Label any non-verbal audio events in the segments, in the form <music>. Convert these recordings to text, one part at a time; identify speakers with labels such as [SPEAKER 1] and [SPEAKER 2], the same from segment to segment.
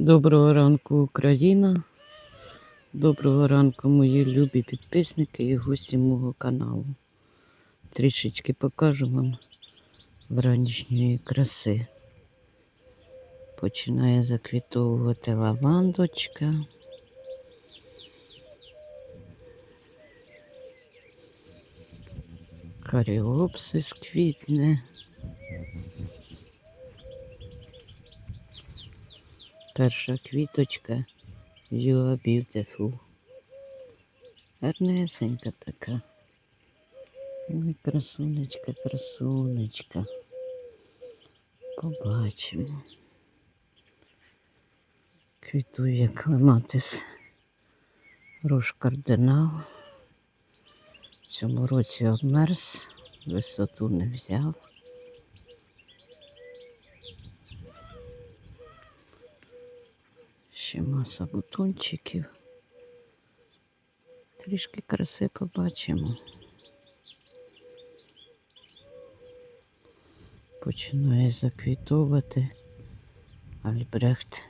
[SPEAKER 1] Доброго ранку, Україна. Доброго ранку, мої любі підписники і гості мого каналу. Трішечки покажу вам вранішньої краси. Починає заквітовувати лавандочка. Каріопсис квітне. Перша квіточка are beautiful. Гарнесенька така. Ой, красунечка, красунечка. Побачимо. Квітує клематис руш кардинал. В цьому році обмерз, висоту не взяв. Ще маса бутончиків. Трішки краси побачимо. Починає заквітувати Альбрехт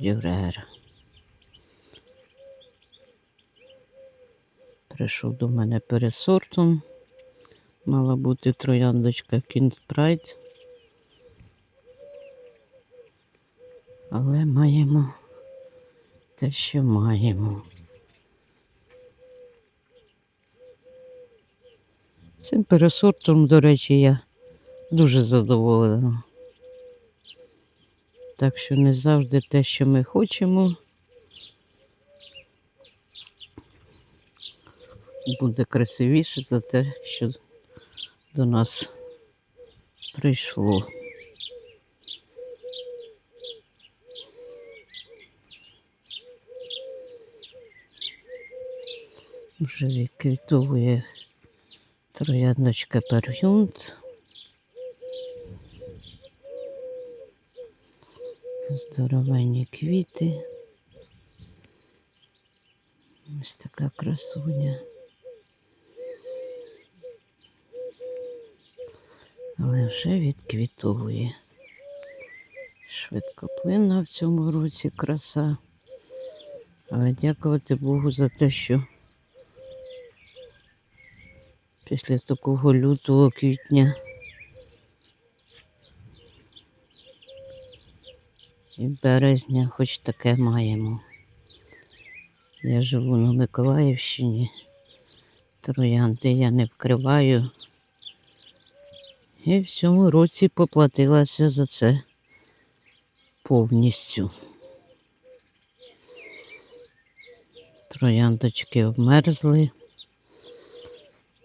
[SPEAKER 1] Дюрер. Прийшов до мене пересортом. Мала бути трояндочка Кінг Але маємо те, що маємо. Цим пересортом, до речі, я дуже задоволена. Так що не завжди те, що ми хочемо, буде красивіше за те, що до нас прийшло. Вже відквітовує трояндочка пер'юнт. Здоровенні квіти. Ось така красуня. Але вже відквітовує. Швидкоплинна в цьому році краса. Але дякувати Богу за те, що після такого лютого квітня і березня хоч таке маємо. Я живу на Миколаївщині, троянди я не вкриваю. І в цьому році поплатилася за це повністю. Трояндочки обмерзли,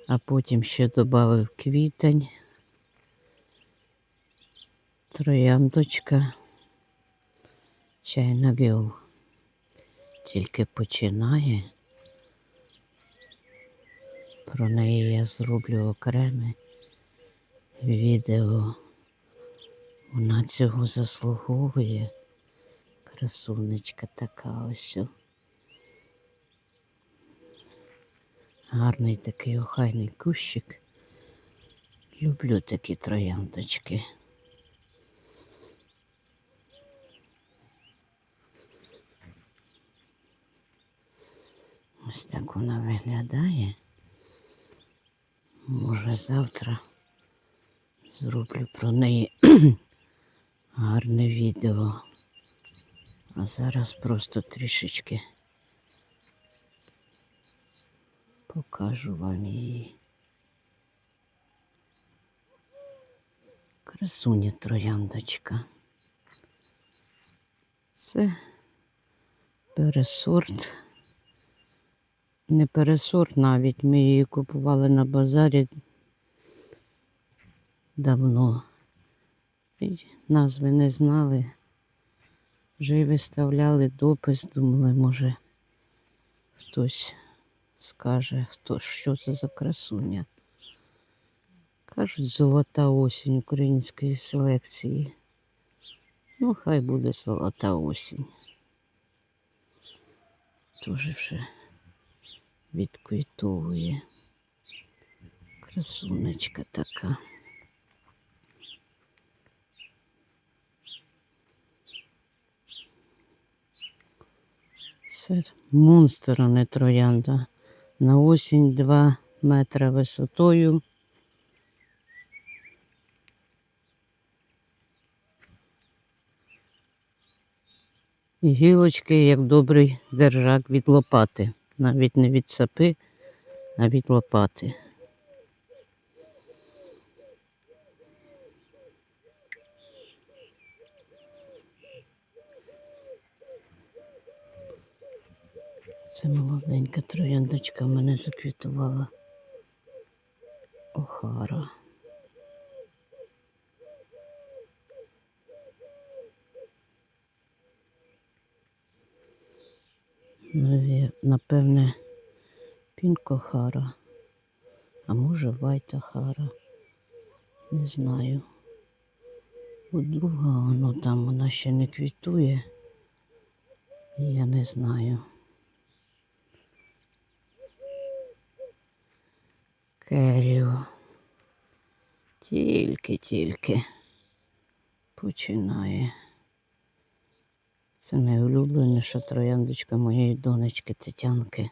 [SPEAKER 1] а потім ще додав квітень. Трояндочка чайна гіл. Тільки починає. Про неї я зроблю окреме відео. Вона цього заслуговує. Красунечка така ось. Гарний такий охайний кущик. Люблю такі трояндочки. Ось так вона виглядає. Може завтра зроблю про неї <clears throat> гарне відео. А зараз просто трішечки покажу вам її. Красуня трояндочка. Це пересорт. Не пересорт навіть. Ми її купували на базарі давно. І назви не знали. Вже й виставляли допис, думали, може хтось скаже, хто що це за красуня. Кажуть, золота осінь української селекції. Ну, хай буде золота осінь. Тоже вже відквітовує. Красунечка така. Це монстр, а не троянда. На осінь 2 метри висотою. І гілочки, як добрий держак від лопати. Навіть не від сапи, а від лопати. Це молоденька трояндочка в мене заквітувала. Охара. Наві- Напевне, пінкохара, а може вайтахара. Не знаю. От друга воно там вона ще не квітує. Я не знаю. Керіо. Тільки-тільки починає. Це найулюбленіша трояндочка моєї донечки Тетянки.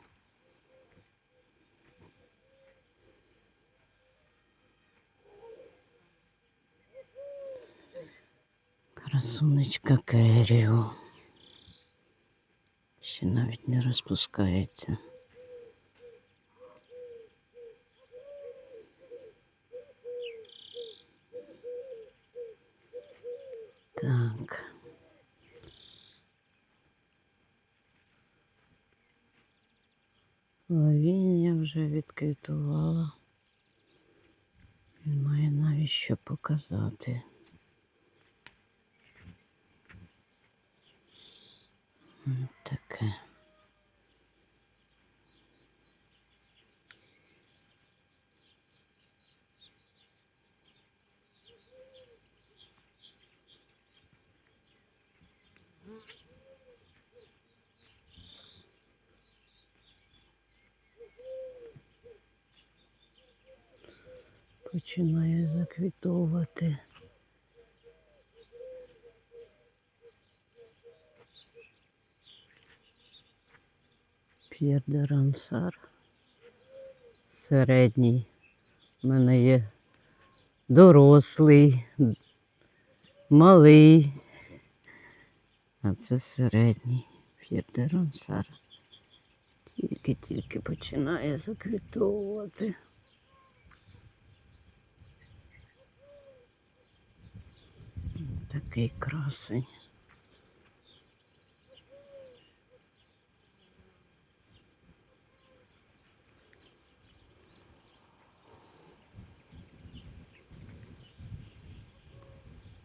[SPEAKER 1] Красунечка Керіо. Ще навіть не розпускається. Так. Лавіння вже відквітувала. має навіть що показати. Таке. Починає заквітовувати. П'єр де Рансар. Середній. У мене є дорослий, малий. А це середній. П'єр де Рансар. Тільки-тільки починає заквітовувати. Такий красень.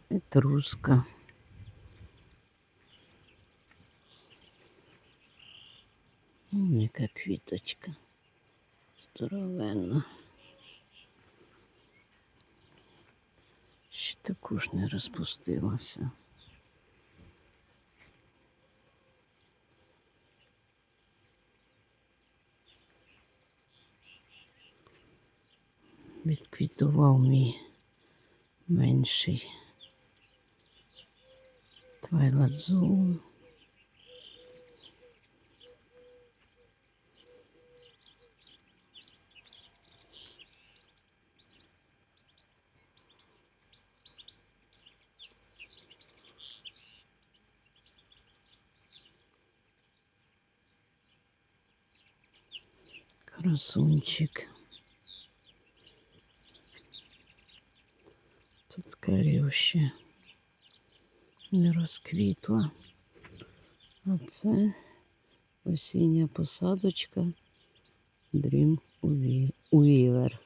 [SPEAKER 1] Петруска. М, Яка квіточка. Здоровенна. Також не розпустилася. Відквітував мій менший Twilight Красунчик. Тут скоріше ще не розквітла. А це осіння посадочка Dream Weaver.